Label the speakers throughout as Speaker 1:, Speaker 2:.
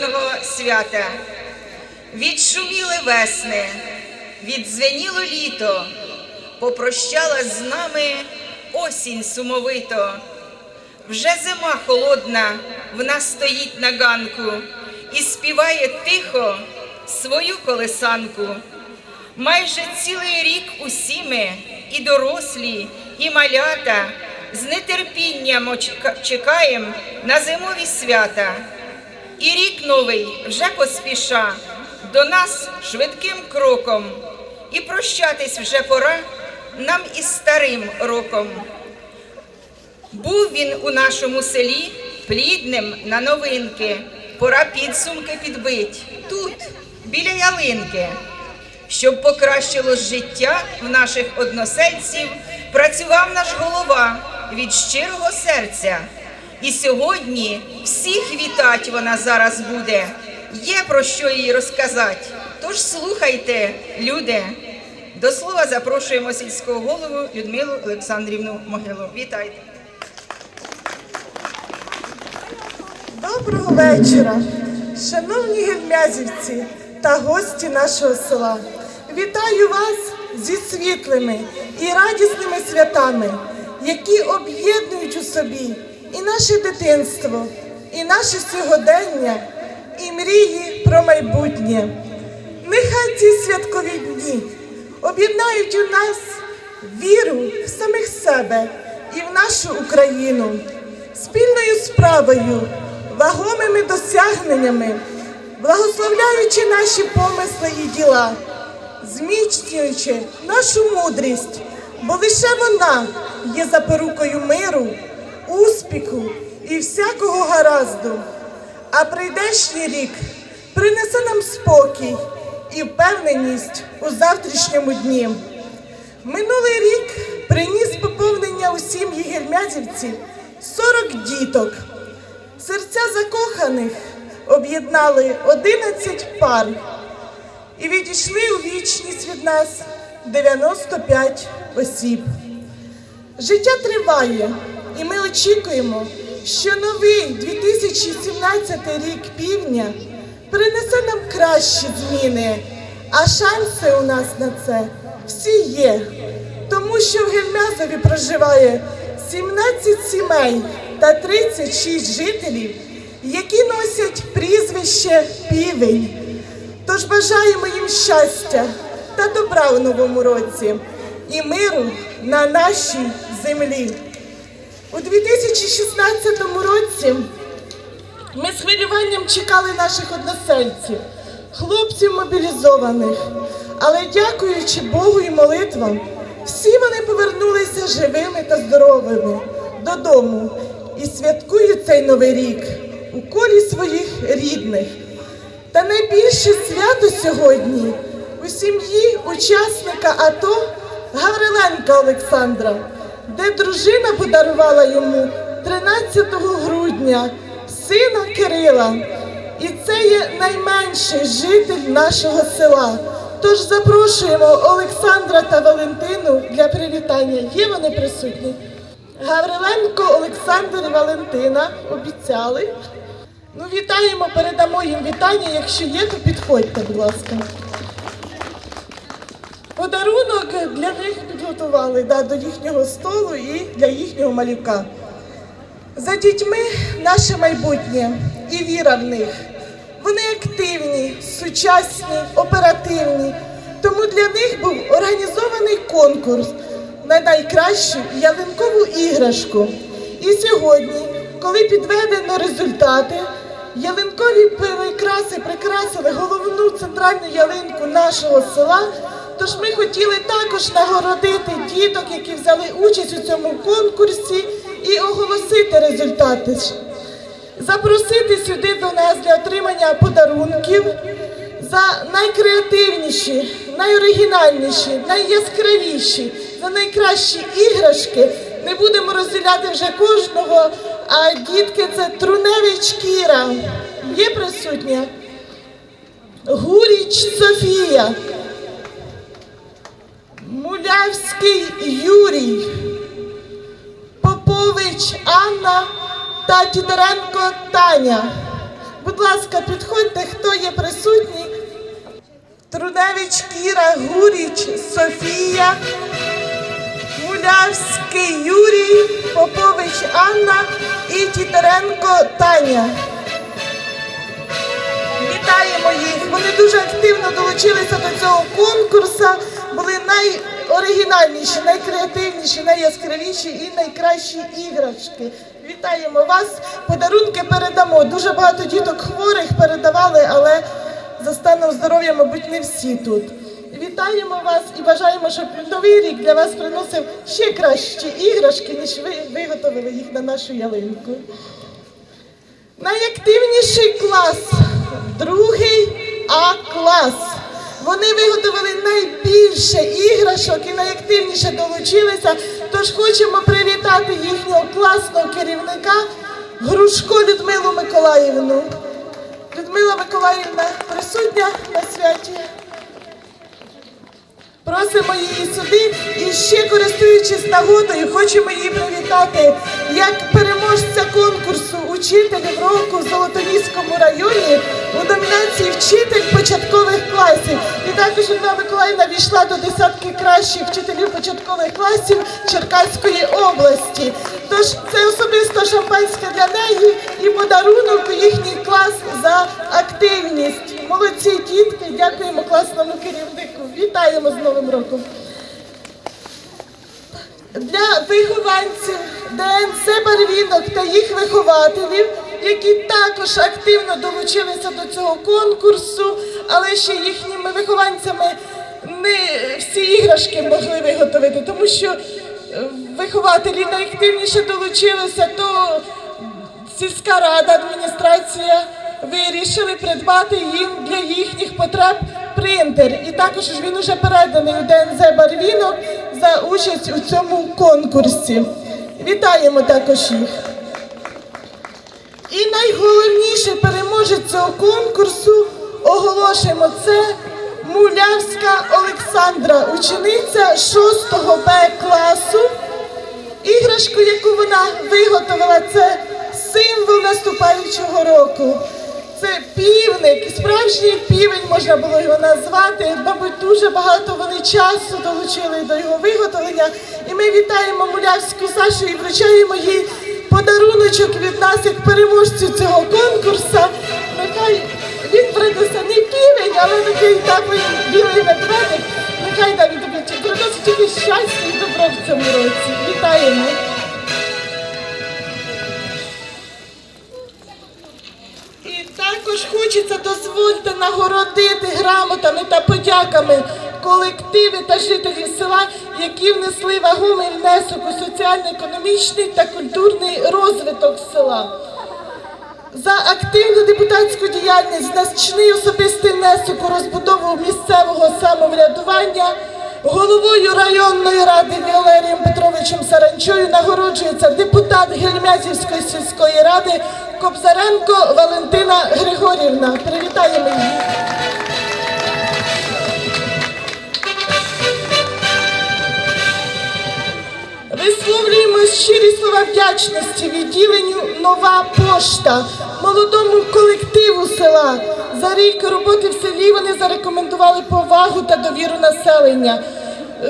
Speaker 1: новорічного свята. Відшуміли весни, відзвеніло літо, попрощала з нами осінь сумовито. Вже зима холодна в нас стоїть на ганку і співає тихо свою колесанку. Майже цілий рік усі ми, і дорослі, і малята, з нетерпінням чекаємо на зимові свята. І рік новий вже поспіша до нас швидким кроком, і прощатись вже пора нам із старим роком. Був він у нашому селі плідним на новинки. Пора підсумки підбить тут, біля ялинки. Щоб покращило життя в наших односельців, працював наш голова від щирого серця. І сьогодні всіх вітать вона зараз буде. Є про що їй розказати. Тож слухайте, люди. До слова запрошуємо сільського голову Людмилу Олександрівну Могилу. Вітайте.
Speaker 2: Доброго вечора, шановні гельмязівці та гості нашого села. Вітаю вас зі світлими і радісними святами, які об'єднують у собі і наше дитинство, і наше сьогодення, і мрії про майбутнє. Нехай ці святкові дні об'єднають у нас віру в самих себе і в нашу Україну спільною справою, вагомими досягненнями, благословляючи наші помисли і діла, зміцнюючи нашу мудрість, бо лише вона є запорукою миру, успіху і всякого гаразду. А прийдешній рік принесе нам спокій і впевненість у завтрашньому дні. Минулий рік приніс поповнення у сім'ї гельмязівців 40 діток. Серця закоханих об'єднали 11 пар і відійшли у вічність від нас 95 осіб. Життя триває, і ми очікуємо, що новий 2017 рік півдня принесе нам кращі зміни, а шанси у нас на це всі є, тому що в Гельмязові проживає 17 сімей та 36 жителів, які носять прізвище Півень. Тож бажаємо їм щастя та добра у новому році і миру на нашій землі. У 2016 році ми з хвилюванням чекали наших односельців, хлопців мобілізованих. Але дякуючи Богу і молитвам, всі вони повернулися живими та здоровими додому і святкують цей новий рік у колі своїх рідних. Та найбільше свято сьогодні у сім'ї учасника АТО Гавриленка Олександра, де дружина подарувала йому 13 грудня сина Кирила. І це є найменший житель нашого села. Тож запрошуємо Олександра та Валентину для привітання. Є вони присутні? Гавриленко Олександр і Валентина обіцяли. Ну, вітаємо, передамо їм вітання. Якщо є, то підходьте, будь ласка. Подарунок для них підготували да, до їхнього столу і для їхнього малюка. За дітьми наше майбутнє і віра в них. Вони активні, сучасні, оперативні. Тому для них був організований конкурс на найкращу ялинкову іграшку. І сьогодні, коли підведено результати, ялинкові прикраси прикрасили головну центральну ялинку нашого села. Тож ми хотіли також нагородити діток, які взяли участь у цьому конкурсі, і оголосити результати. Запросити сюди до нас для отримання подарунків за найкреативніші, найоригінальніші, найяскравіші, за найкращі іграшки. Не будемо розділяти вже кожного, а дітки це Труневич Кіра. Є присутня? Гуріч Софія. Мулявський Юрій, Попович Анна та Тідоренко Таня. Будь ласка, підходьте, хто є присутній. Труневич Кіра, Гуріч, Софія, Мулявський Юрій, Попович Анна і Тітеренко Таня. Вітаємо їх! Вони дуже активно долучилися до цього конкурсу, найоригінальніші, найкреативніші, найяскравіші і найкращі іграшки. Вітаємо вас! Подарунки передамо. Дуже багато діток хворих передавали, але за станом здоров'я, мабуть, не всі тут. Вітаємо вас і бажаємо, щоб новий рік для вас приносив ще кращі іграшки, ніж ви виготовили їх на нашу ялинку. Найактивніший клас, другий А клас. Вони виготовили найбільше іграшок і найактивніше долучилися. Тож хочемо привітати їхнього класного керівника Грушко Людмилу Миколаївну. Людмила Миколаївна присутня на святі. Просимо її сюди і ще користуючись нагодою, хочемо її привітати як переможця конкурсу учителів року в Золотоніському районі у номінації Вчитель початкових класів. І також Людмила Миколаївна війшла до десятки кращих вчителів початкових класів Черкаської області. Тож це особисто шампанське для неї і Вітаємо з Новим роком. Для вихованців ДНЦ Барвінок та їх вихователів, які також активно долучилися до цього конкурсу, але ще їхніми вихованцями не всі іграшки могли виготовити, тому що е, вихователі найактивніше долучилися, то сільська рада, адміністрація вирішили придбати їм для їхніх потреб принтер. І також він уже переданий у ДНЗ Барвінок за участь у цьому конкурсі. Вітаємо також їх. І найголовніший переможець цього конкурсу оголошуємо це Мулявська Олександра, учениця 6 Б класу. Іграшку, яку вона виготовила, це символ наступаючого року. Це півник, справжній півень можна було його назвати. Мабуть, дуже багато вони часу долучили до його виготовлення. І ми вітаємо Мулявську Сашу і вручаємо їй подаруночок від нас як переможцю цього конкурсу. Нехай він принесе не півень, але такий такий білий медведик. Нехай тобі приносить тільки щастя і добро в цьому році. Вітаємо! Також хочеться дозвольте нагородити грамотами та подяками колективи та жителів села, які внесли вагомий внесок у соціально-економічний та культурний розвиток села. За активну депутатську діяльність, значний особистий внесок у розбудову місцевого самоврядування головою районної ради Валерієм Петровичем Саранчою нагороджується депутат Гельмязівської сільської ради Кобзаренко Валентина Григорівна. Привітаємо її. Висловлюємо щирі слова вдячності відділенню Нова пошта, молодому колективу села. За рік роботи в селі вони зарекомендували повагу та довіру населення.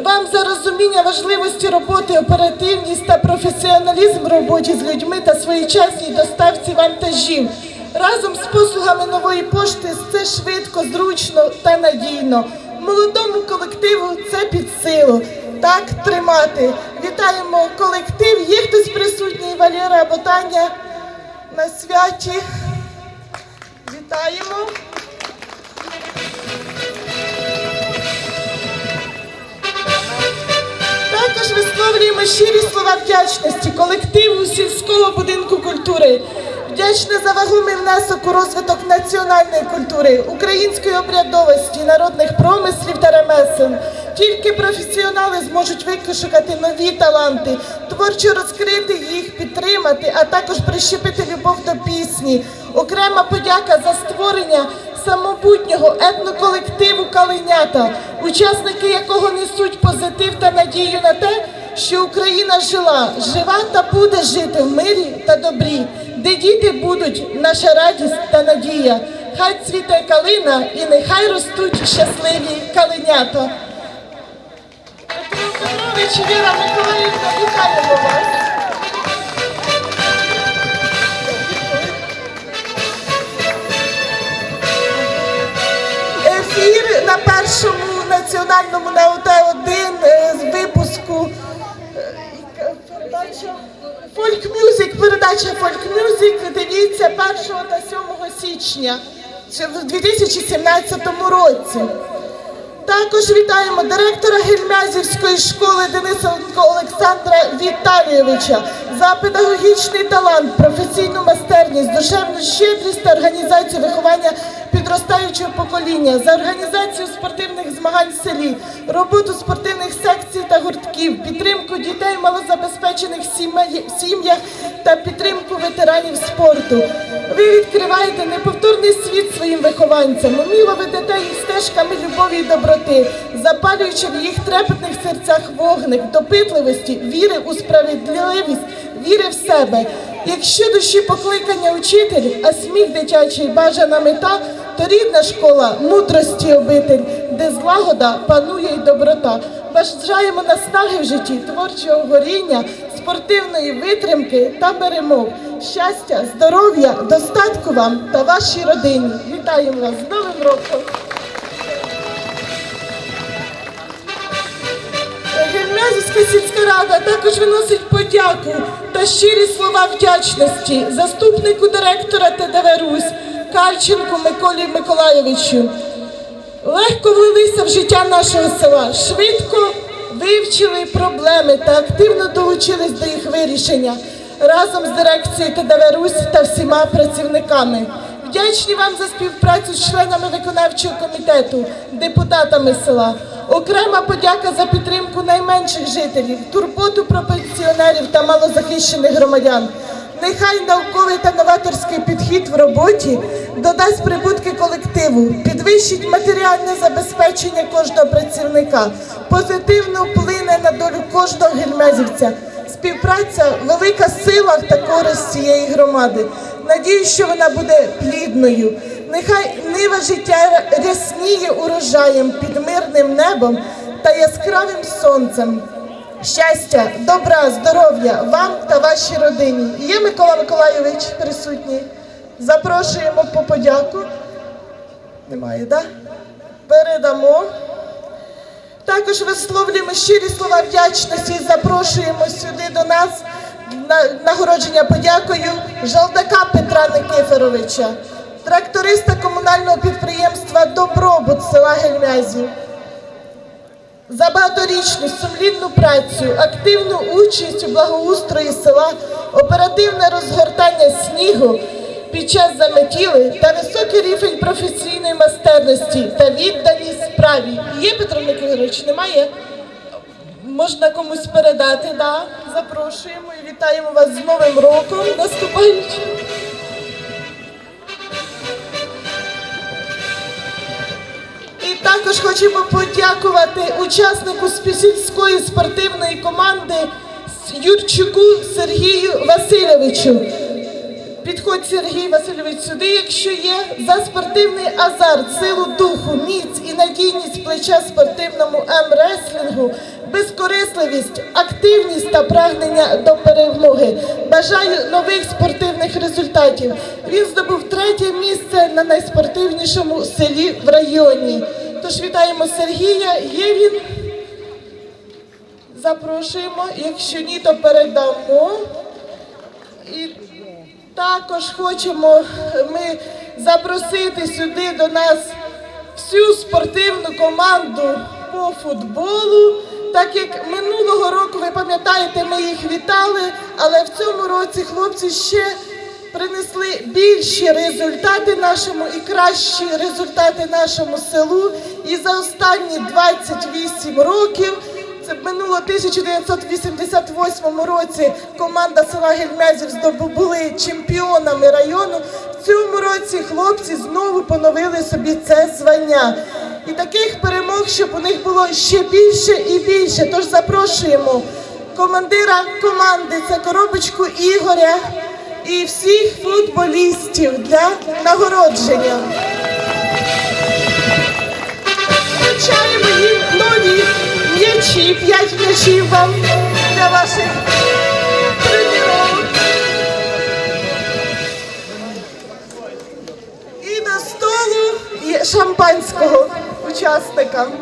Speaker 2: Вам за розуміння важливості роботи, оперативність та професіоналізм в роботі з людьми та своєчасній доставці вантажів. Разом з послугами нової пошти це швидко, зручно та надійно. Молодому колективу це під силу. Так тримати. Вітаємо колектив. Є хтось присутній Валера або Таня на святі. Вітаємо. Висловлюємо щирі слова вдячності колективу сільського будинку культури. Вдячна за вагомий внесок у розвиток національної культури, української обрядовості, народних промислів та ремесел. Тільки професіонали зможуть викошукати нові таланти, творчо розкрити їх, підтримати, а також прищепити любов до пісні. Окрема подяка за створення самобутнього етноколективу Калинята, учасники якого несуть позитив та надію на те, що Україна жила, жива та буде жити в мирі та добрі, де діти будуть наша радість та надія. Хай цвіте калина і нехай ростуть щасливі калинята. Ефір на першому національному на ОТ1 е, з випуску передача Фольк Мюзик, передача Фольк Мюзик. Дивіться 1 та 7 січня в 2017 році. Також вітаємо директора Гельмязівської школи Денисенко Олександра Віталійовича за педагогічний талант, професійну майстерність, душевну щедрість та організацію виховання підростаючого покоління, за організацію спортивних змагань в селі, роботу спортивних секцій та гуртків, підтримку дітей в малозабезпечених сім'ях та підтримку ветеранів спорту. Ви відкриваєте неповторний світ своїм вихованцям, уміло ведете їх стежками любові і доброти, запалюючи в їх трепетних серцях вогник, допитливості, віри у справедливість, віри в себе. Якщо душі покликання учитель, а сміх дитячий бажана мета, то рідна школа мудрості обитель, де злагода панує й доброта. Бажаємо наснаги в житті, творчого горіння, спортивної витримки та перемог. Щастя, здоров'я, достатку вам та вашій родині. Вітаємо вас з Новим роком! Гельмязівська сільська рада також виносить подяку та щирі слова вдячності заступнику директора ТДВ Русь Кальченку Миколі Миколайовичу. Легко влилися в життя нашого села, швидко вивчили проблеми та активно долучились до їх вирішення разом з дирекцією ТДВ Русь та всіма працівниками. Вдячні вам за співпрацю з членами виконавчого комітету, депутатами села. Окрема подяка за підтримку найменших жителів, турботу про пенсіонерів та малозахищених громадян. Нехай науковий та новаторський підхід в роботі додасть прибутки колективу, підвищить матеріальне забезпечення кожного працівника, позитивно вплине на долю кожного гельмезівця. Співпраця велика сила та користь цієї громади. Надію, що вона буде плідною. Нехай нива життя рясніє урожаєм під мирним небом та яскравим сонцем. Щастя, добра, здоров'я вам та вашій родині. Є Микола Миколайович присутній. Запрошуємо по подяку. Немає, так? Передамо. Також висловлюємо щирі слова вдячності і запрошуємо сюди до нас на нагородження подякою Жалдака Петра Никифоровича, тракториста комунального підприємства Добробут села Гельмязів. За багаторічну сумлінну працю, активну участь у благоустрої села, оперативне розгортання снігу під час заметіли та високий рівень професійної майстерності та відданість справі. Є Петро Никифорович? Немає? Можна комусь передати, да? Запрошуємо і вітаємо вас з Новим роком наступаючим. І також хочемо подякувати учаснику сільської спортивної команди Юрчуку Сергію Васильовичу. Підходь Сергій Васильович сюди, якщо є, за спортивний азарт, силу духу, міць і надійність плеча спортивному М-реслінгу, безкорисливість, активність та прагнення до перемоги. Бажаю нових спортивних результатів. Він здобув третє місце на найспортивнішому селі в районі. Тож вітаємо Сергія. Є він? Запрошуємо. Якщо ні, то передамо. І також хочемо ми запросити сюди до нас всю спортивну команду по футболу. Так як минулого року, ви пам'ятаєте, ми їх вітали, але в цьому році хлопці ще принесли більші результати нашому і кращі результати нашому селу. І за останні 28 років це минуло 1988 році команда села Гельмязів здобули чемпіонами району. В цьому році хлопці знову поновили собі це звання. І таких перемог, щоб у них було ще більше і більше. Тож запрошуємо командира команди, це коробочку Ігоря і всіх футболістів для нагородження. Вручаємо їм нові учасникам.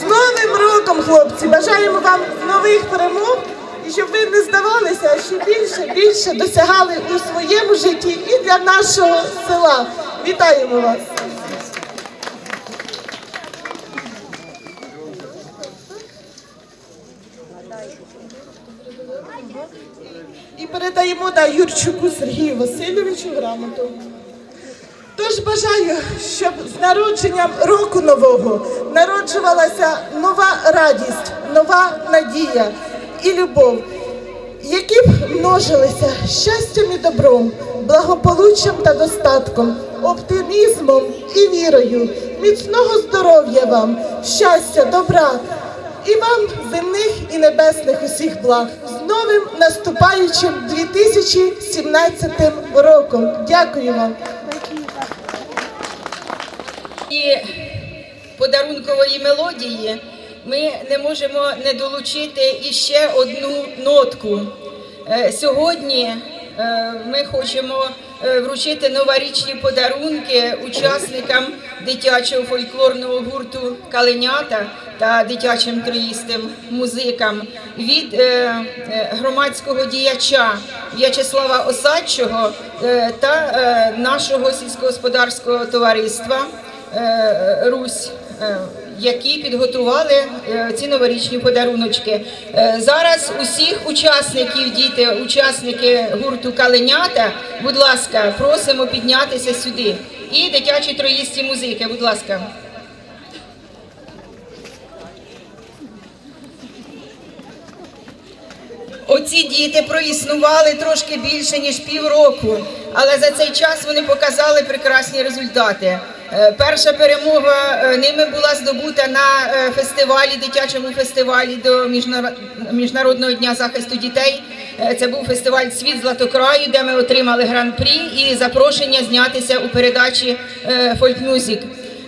Speaker 2: З Новим роком, хлопці! Бажаємо вам нових перемог і щоб ви не здавалися, а ще більше, більше досягали у своєму житті і для нашого села. Вітаємо вас! І передаємо да, Юрчуку Сергію Васильовичу грамоту. Тож бажаю, щоб з народженням року нового народжувалася нова радість, нова надія і любов, які б множилися щастям і добром, благополуччям та достатком, оптимізмом і вірою, міцного здоров'я вам, щастя, добра і вам земних і небесних усіх благ з новим наступаючим 2017 роком. Дякую вам.
Speaker 1: І подарункової мелодії ми не можемо не долучити іще одну нотку. Е, Сьогодні е, ми хочемо е, вручити новорічні подарунки учасникам дитячого фольклорного гурту Каленята та дитячим троїстим музикам від громадського діяча В'ячеслава Осадчого та нашого сільськогосподарського товариства Русь. е, Які підготували е, ці новорічні подаруночки. Е, Зараз усіх учасників, діти, учасники гурту Каленята, будь ласка, просимо піднятися сюди. І дитячі троїсті музики, будь ласка. Оці діти проіснували трошки більше ніж півроку, але за цей час вони показали прекрасні результати. Е, Перша перемога е, ними була здобута на е, фестивалі, дитячому фестивалі до Міжнародного дня захисту дітей. Це був фестиваль Світ Златокраю, де ми отримали гран-прі і запрошення знятися у передачі Фольк Мюзик.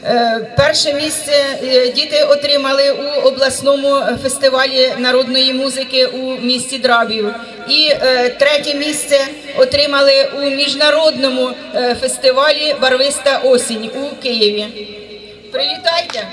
Speaker 1: Е, Перше місце е, діти отримали у обласному фестивалі народної музики у місті Драбів. І е, третє місце отримали у міжнародному фестивалі Барвиста осінь у Києві. Привітайте!